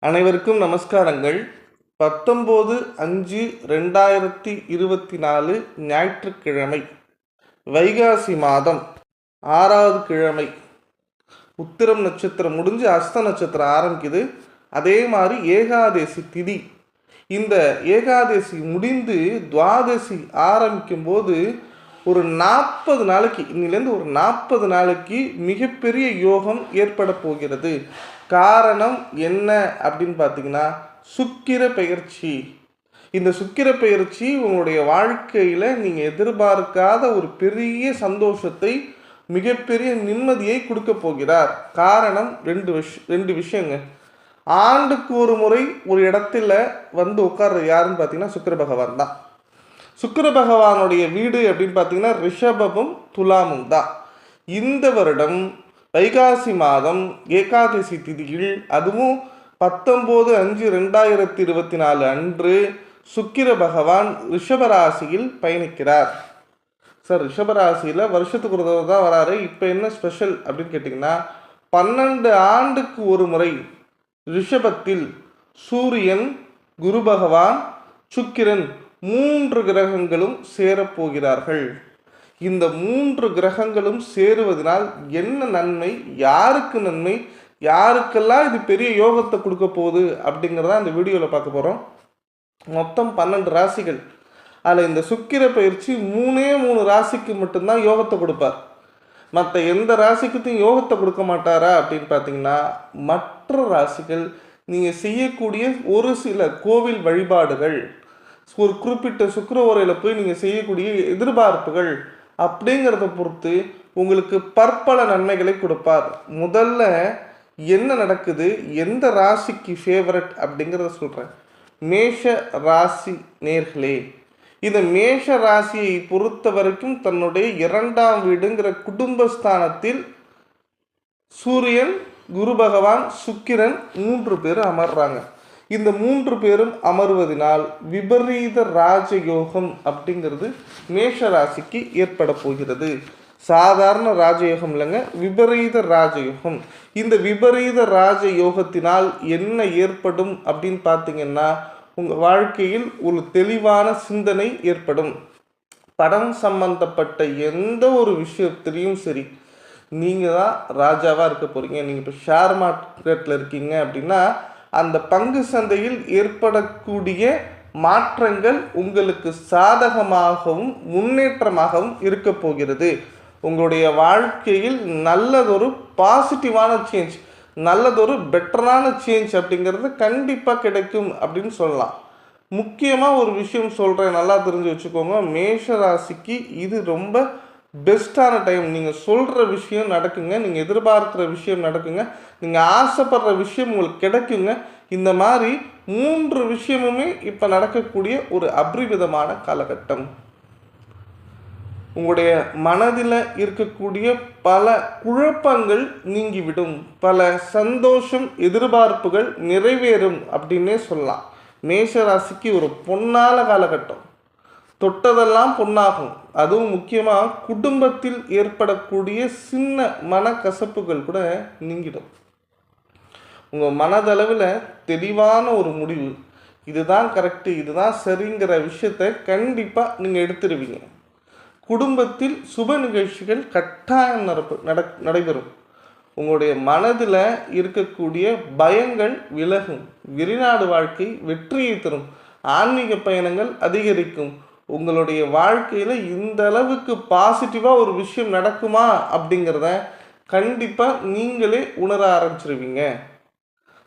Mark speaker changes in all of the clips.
Speaker 1: அனைவருக்கும் நமஸ்காரங்கள். பத்தொம்போது அஞ்சு ரெண்டாயிரத்தி இருபத்தி நாலு ஞாயிற்றுக்கிழமை வைகாசி மாதம் ஆறாவது கிழமை. உத்திரம் நட்சத்திரம் முடிஞ்சு அஸ்த நட்சத்திரம் ஆரம்பிக்குது. அதே மாதிரி ஏகாதேசி திதி. இந்த ஏகாதேசி முடிந்து துவாதசி ஆரம்பிக்கும் போது ஒரு நாற்பது நாளைக்கு இன்னிலேருந்து ஒரு நாற்பது நாளைக்கு மிகப்பெரிய யோகம் ஏற்பட போகிறது. காரணம் என்ன அப்படின்னு பார்த்தீங்கன்னா சுக்கிர பெயர்ச்சி. இந்த சுக்கிர பெயர்ச்சி உங்களுடைய வாழ்க்கையில் நீங்கள் எதிர்பார்க்காத ஒரு பெரிய சந்தோஷத்தை மிகப்பெரிய நிம்மதியை கொடுக்க போகிறார். காரணம் ரெண்டு விஷ் ரெண்டு விஷயங்க. ஆண்டுக்கு ஒரு முறை ஒரு இடத்துல வந்து உட்கார்றது யாருன்னு பார்த்தீங்கன்னா சுக்கிர பகவான் தான். சுக்கிர பகவானுடைய வீடு அப்படின்னு பார்த்தீங்கன்னா ரிஷபமும் துலாமும் தான். இந்த வருடம் வைகாசி மாதம் ஏகாதசி திதியில் அதுவும் பத்தொம்போது அஞ்சு ரெண்டாயிரத்தி இருபத்தி நாலு அன்று சுக்கிர பகவான் ரிஷபராசியில் பயணிக்கிறார். சார் ரிஷபராசியில் வருஷத்துக்கு ஒரு தடவை தான் வராரு. இப்போ என்ன ஸ்பெஷல் அப்படின்னு கேட்டிங்கன்னா பன்னெண்டு ஆண்டுக்கு ஒரு முறை ரிஷபத்தில் சூரியன் குரு பகவான் சுக்கிரன் மூன்று கிரகங்களும் சேரப்போகிறார்கள். இந்த மூன்று கிரகங்களும் சேருவதனால் என்ன நன்மை யாருக்கு நன்மை யாருக்கெல்லாம் இது பெரிய யோகத்தை கொடுக்க போகுது அப்படிங்கிறத அந்த வீடியோவில் பார்க்க போகிறோம் மொத்தம் பன்னெண்டு ராசிகள். அதில் இந்த சுக்கிர பயிற்சி மூணே மூணு ராசிக்கு மட்டும்தான் யோகத்தை கொடுப்பார். மற்ற எந்த ராசிக்குத்தையும் யோகத்தை கொடுக்க மாட்டாரா அப்படின்னு பார்த்தீங்கன்னா மற்ற ராசிகள் நீங்கள் செய்யக்கூடிய ஒரு சில கோவில் வழிபாடுகள் ஒரு குறிப்பிட்ட சுக்கர உரையில் போய் நீங்கள் செய்யக்கூடிய எதிர்பார்ப்புகள் அப்படிங்கிறத பொறுத்து உங்களுக்கு பற்பல நன்மைகளை கொடுப்பார். முதல்ல என்ன நடக்குது? எந்த ராசிக்கு ஃபேவரட் அப்படிங்கிறத சொல்கிறேன் மேஷ ராசி நேர்களே இந்த மேஷ ராசியை பொறுத்த வரைக்கும் தன்னுடைய இரண்டாம் வீடுங்கிற குடும்பஸ்தானத்தில் சூரியன் குரு பகவான் சுக்கிரன் மூன்று பேர் அமர்றாங்க. இந்த மூன்று பேரும் அமர்வதனால் விபரீத ராஜயோகம் அப்படிங்கிறது மேஷ ராசிக்கு ஏற்பட போகிறது. சாதாரண ராஜயோகம் இல்லைங்க விபரீத ராஜயோகம். இந்த விபரீத ராஜயோகத்தினால் என்ன ஏற்படும் அப்படின்னு பார்த்தீங்கன்னா உங்கள் வாழ்க்கையில் ஒரு தெளிவான சிந்தனை ஏற்படும். படம் சம்பந்தப்பட்ட எந்த ஒரு விஷயத்திலையும் சரி நீங்கள் தான் ராஜாவாக இருக்க போகிறீங்க நீங்கள் இப்போ ஷேர் மார்க்கெட்டில் இருக்கீங்க அப்படின்னா அந்த பங்கு சந்தையில் ஏற்படக்கூடிய மாற்றங்கள் உங்களுக்கு சாதகமாகவும் முன்னேற்றமாகவும் இருக்க போகிறது. உங்களுடைய வாழ்க்கையில் நல்லதொரு பாசிட்டிவான சேஞ்ச் நல்லதொரு பெட்டரான சேஞ்ச் அப்படிங்கிறது கண்டிப்பாக கிடைக்கும் அப்படின்னு சொல்லலாம். முக்கியமாக ஒரு விஷயம் சொல்கிறேன் நல்லா தெரிஞ்சு வச்சுக்கோங்க. மேஷ ராசிக்கு இது ரொம்ப பெஸ்ட்டான டைம் நீங்கள் சொல்கிற விஷயம் நடக்குங்க. நீங்கள் எதிர்பார்க்குற விஷயம் நடக்குங்க. நீங்கள் ஆசைப்படுற விஷயம் உங்களுக்கு கிடைக்குங்க. இந்த மாதிரி மூன்று விஷயமுமே இப்போ நடக்கக்கூடிய ஒரு அபரிவிதமான காலகட்டம். உங்களுடைய மனதில் இருக்கக்கூடிய பல குழப்பங்கள் நீங்கிவிடும். பல சந்தோஷம் எதிர்பார்ப்புகள் நிறைவேறும் அப்படின்னே சொல்லலாம். மேஷராசிக்கு ஒரு பொன்னால காலகட்டம். தொட்டதெல்லாம் பொண்ணாகும் அதுவும் முக்கியமாக குடும்பத்தில் ஏற்படக்கூடிய சின்ன மனக்கசப்புகள் கூட நீங்கிடும். உங்கள் மனதளவில் தெளிவான ஒரு முடிவு. இதுதான் கரெக்டு இதுதான் சரிங்கிற விஷயத்தை கண்டிப்பாக நீங்கள் எடுத்துருவீங்க. குடும்பத்தில் சுப நிகழ்ச்சிகள் கட்டாயம் நடப்பு நட நடைபெறும். உங்களுடைய மனதில் இருக்கக்கூடிய பயங்கள் விலகும். வெளிநாடு வாழ்க்கை வெற்றியை தரும். ஆன்மீக பயணங்கள் அதிகரிக்கும். உங்களுடைய வாழ்க்கையில் இந்த அளவுக்கு பாசிட்டிவாக ஒரு விஷயம் நடக்குமா அப்படிங்கிறத கண்டிப்பாக நீங்களே உணர ஆரம்பிச்சிருவீங்க.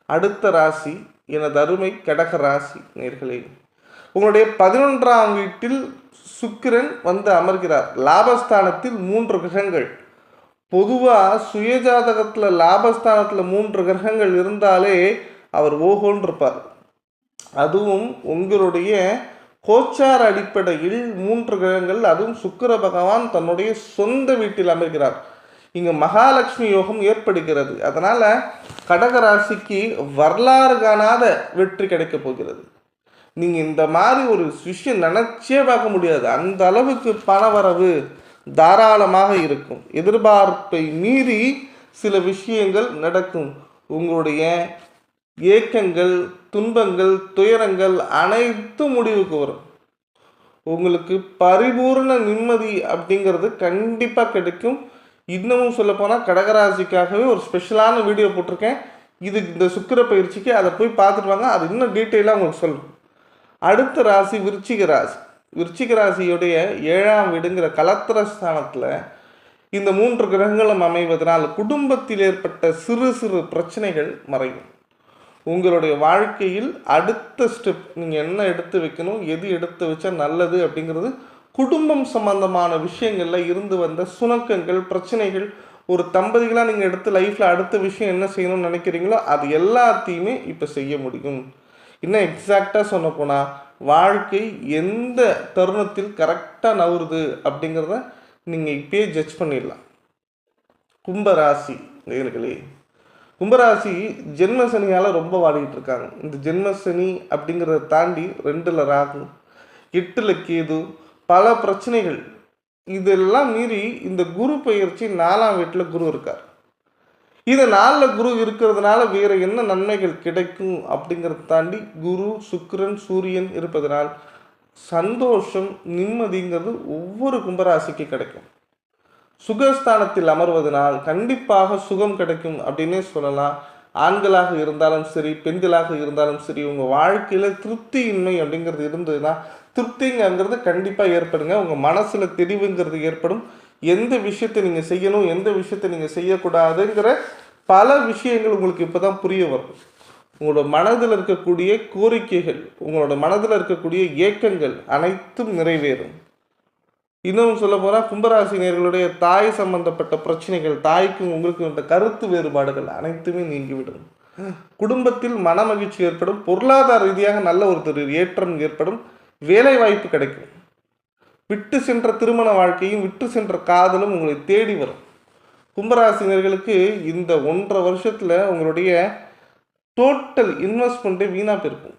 Speaker 1: அடுத்த ராசி எனது அருமை கடக ராசி நேர்களே. உங்களுடைய பதினொன்றாம் வீட்டில் சுக்கிரன் வந்து அமர்கிறார். லாபஸ்தானத்தில் மூன்று கிரகங்கள். பொதுவாக சுயஜாதகத்தில் லாபஸ்தானத்தில் மூன்று கிரகங்கள் இருந்தாலே அவர் ஓஹோன்னு இருப்பார். அதுவும் உங்களுடைய கோச்சார் அடிப்படையில் மூன்று கிரகங்கள் அதுவும் சுக்கர பகவான் தன்னுடைய சொந்த வீட்டில் அமர்கிறார். இங்கே மகாலட்சுமி யோகம் ஏற்படுகிறது. அதனால் கடகராசிக்கு வரலாறு காணாத வெற்றி கிடைக்கப் போகிறது. நீங்கள் இந்த மாதிரி ஒரு விஷயம் நினச்சே பார்க்க முடியாது. அந்த அளவுக்கு பணவரவு தாராளமாக இருக்கும். எதிர்பார்ப்பை மீறி சில விஷயங்கள் நடக்கும். உங்களுடைய ஏக்கங்கள் துன்பங்கள் துயரங்கள் அனைத்தும் முடிவுக்கு வரும். உங்களுக்கு பரிபூர்ண நிம்மதி அப்படிங்கிறது கண்டிப்பாக கிடைக்கும். இன்னமும் சொல்லப்போனால் கடகராசிக்காகவே ஒரு ஸ்பெஷலான வீடியோ போட்டிருக்கேன். இது இந்த சுக்கிர பயிற்சிக்கு அதை போய் பார்த்துட்டு வாங்க. அது இன்னும் டீட்டெயிலாக உங்களுக்கு சொல்லும் அடுத்த ராசி விருச்சிக ராசி. விருச்சிக ராசியுடைய ஏழாம் வீடுங்கிற கலத்திர ஸ்தானத்தில் இந்த மூன்று கிரகங்களும் அமைவதனால் குடும்பத்தில் ஏற்பட்ட சிறு சிறு பிரச்சனைகள் மறையும். உங்களுடைய வாழ்க்கையில் அடுத்த ஸ்டெப் நீங்கள் என்ன எடுத்து வைக்கணும் எது எடுத்து வச்சா நல்லது அப்படிங்கிறது குடும்பம் சம்பந்தமான விஷயங்களில் இருந்து வந்த சுணக்கங்கள் பிரச்சனைகள் ஒரு தம்பதிகளாக நீங்கள் எடுத்து லைஃப்பில் அடுத்த விஷயம் என்ன செய்யணும்னு நினைக்கிறீங்களோ அது எல்லாத்தையுமே இப்போ செய்ய முடியும். இன்னும் எக்ஸாக்டாக சொல்ல போனால் வாழ்க்கை எந்த தருணத்தில் கரெக்டாக நவருது அப்படிங்கிறத நீங்கள் இப்பயே ஜட்ஜ் பண்ணிடலாம். கும்பராசி நேர்களே கும்பராசி ஜென்ம சனியால் ரொம்ப வாடிக்கிட்டு இருக்காங்க. இந்த ஜென்ம சனி அப்படிங்கிறத தாண்டி ரெண்டில் ராகு எட்டில் கேது பல பிரச்சனைகள். இதெல்லாம் மீறி இந்த குரு பயிற்சி நாலாம் வீட்டில் குரு இருக்கார். இது நாளில் குரு இருக்கிறதுனால வேறு என்ன நன்மைகள் கிடைக்கும் அப்படிங்கிறத தாண்டி குரு சுக்கிரன் சூரியன் இருப்பதனால் சந்தோஷம் நிம்மதிங்கிறது ஒவ்வொரு கும்பராசிக்கு கிடைக்கும். சுகஸ்தானத்தில் அமர்வதனால் கண்டிப்பாக சுகம் கிடைக்கும் அப்படின்னே சொல்லலாம். ஆண்களாக இருந்தாலும் சரி பெண்களாக இருந்தாலும் சரி உங்கள் வாழ்க்கையில் திருப்தியின்மை அப்படிங்கிறது இருந்ததுன்னா திருப்திங்கிறது கண்டிப்பாக ஏற்படுங்க. உங்கள் மனசில் தெளிவுங்கிறது ஏற்படும். எந்த விஷயத்தை நீங்கள் செய்யணும் எந்த விஷயத்தை நீங்கள் செய்யக்கூடாதுங்கிற பல விஷயங்கள் உங்களுக்கு இப்போ தான் புரிய வரும். உங்களோட மனதில் இருக்கக்கூடிய கோரிக்கைகள் உங்களோட மனதில் இருக்கக்கூடிய ஏக்கங்கள் அனைத்தும் நிறைவேறும். இன்னும் சொல்ல போனால் கும்பராசினியர்களுடைய தாய் சம்பந்தப்பட்ட பிரச்சனைகள் தாய்க்கும் உங்களுக்கும் இந்த கருத்து வேறுபாடுகள் அனைத்துமே நீங்கிவிடும். குடும்பத்தில் மன மகிழ்ச்சி ஏற்படும் பொருளாதார ரீதியாக நல்ல ஒரு ஏற்றம் ஏற்படும் வேலை வாய்ப்பு கிடைக்கும். விட்டு சென்ற திருமண வாழ்க்கையும் விட்டு சென்ற காதலும் உங்களை தேடி வரும். கும்பராசினியர்களுக்கு இந்த ஒன்றரை வருஷத்தில் உங்களுடைய டோட்டல் இன்வெஸ்ட்மெண்ட்டே வீணாக போயிருக்கும்.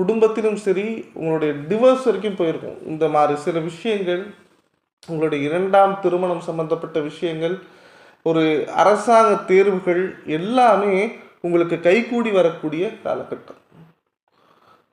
Speaker 1: குடும்பத்திலும் சரி உங்களுடைய டிவோர்ஸ் வரைக்கும் போயிருக்கும். இந்த மாதிரி சில விஷயங்கள் உங்களுடைய இரண்டாம் திருமணம் சம்பந்தப்பட்ட விஷயங்கள் ஒரு அரசாங்க தேர்வுகள் எல்லாமே உங்களுக்கு கைகூடி வரக்கூடிய காலகட்டம்.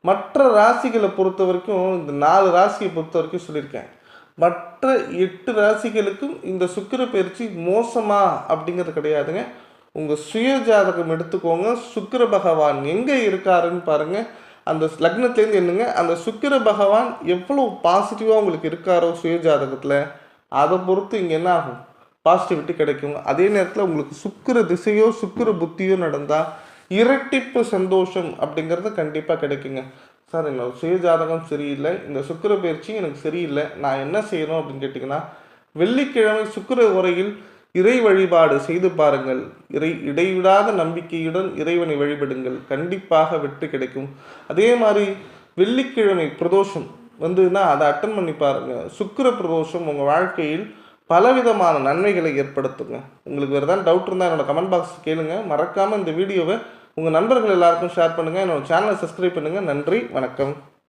Speaker 1: மற்ற ராசிகளை பொறுத்த வரைக்கும் இந்த நாலு ராசியை பொறுத்த வரைக்கும் சொல்லியிருக்கேன். மற்ற எட்டு ராசிகளுக்கும் இந்த சுக்கிர பயிற்சி மோசமா அப்படிங்கிறது கிடையாதுங்க. உங்கள் சுய ஜாதகம் எடுத்துக்கோங்க. சுக்கிர பகவான் எங்கே இருக்காருன்னு பாருங்கள் அந்த லக்னத்துலேருந்து என்னங்க அந்த சுக்கிர பகவான் எவ்வளோ பாசிட்டிவாக உங்களுக்கு இருக்காரோ சுயஜாதகத்தில் அதை பொறுத்து இங்கே என்ன ஆகும்? பாசிட்டிவிட்டி கிடைக்கும் அதே நேரத்தில் உங்களுக்கு சுக்கிர திசையோ சுக்கிர புத்தியோ நடந்தால் இரட்டிப்பு சந்தோஷம் அப்படிங்கிறது கண்டிப்பாக கிடைக்குங்க. சார் என்னோட சுயஜாதகம் சரியில்லை இந்த சுக்கிர பயிற்சி எனக்கு சரியில்லை நான் என்ன செய்யணும் அப்படின்னு கேட்டிங்கன்னா வெள்ளிக்கிழமை சுக்கிர உரையில் இறை வழிபாடு செய்து பாருங்கள். இறை இடைவிடாத நம்பிக்கையுடன் இறைவனை வழிபடுங்கள். கண்டிப்பாக வெற்றி கிடைக்கும். அதே மாதிரி வெள்ளிக்கிழமை பிரதோஷம் வந்துன்னா அதை அட்டன் பண்ணி பாருங்க. சுக்கிர பிரதோஷம் உங்கள் வாழ்க்கையில் பலவிதமான நன்மைகளை ஏற்படுத்துங்க. உங்களுக்கு வேறு ஏதாவது டவுட் இருந்தால் என்னோட கமெண்ட் பாக்ஸ் கேளுங்க. மறக்காமல் இந்த வீடியோவை உங்கள் நண்பர்கள் எல்லாருக்கும் ஷேர் பண்ணுங்கள் என்னோட சேனலை சப்ஸ்கிரைப் பண்ணுங்கள் நன்றி வணக்கம்.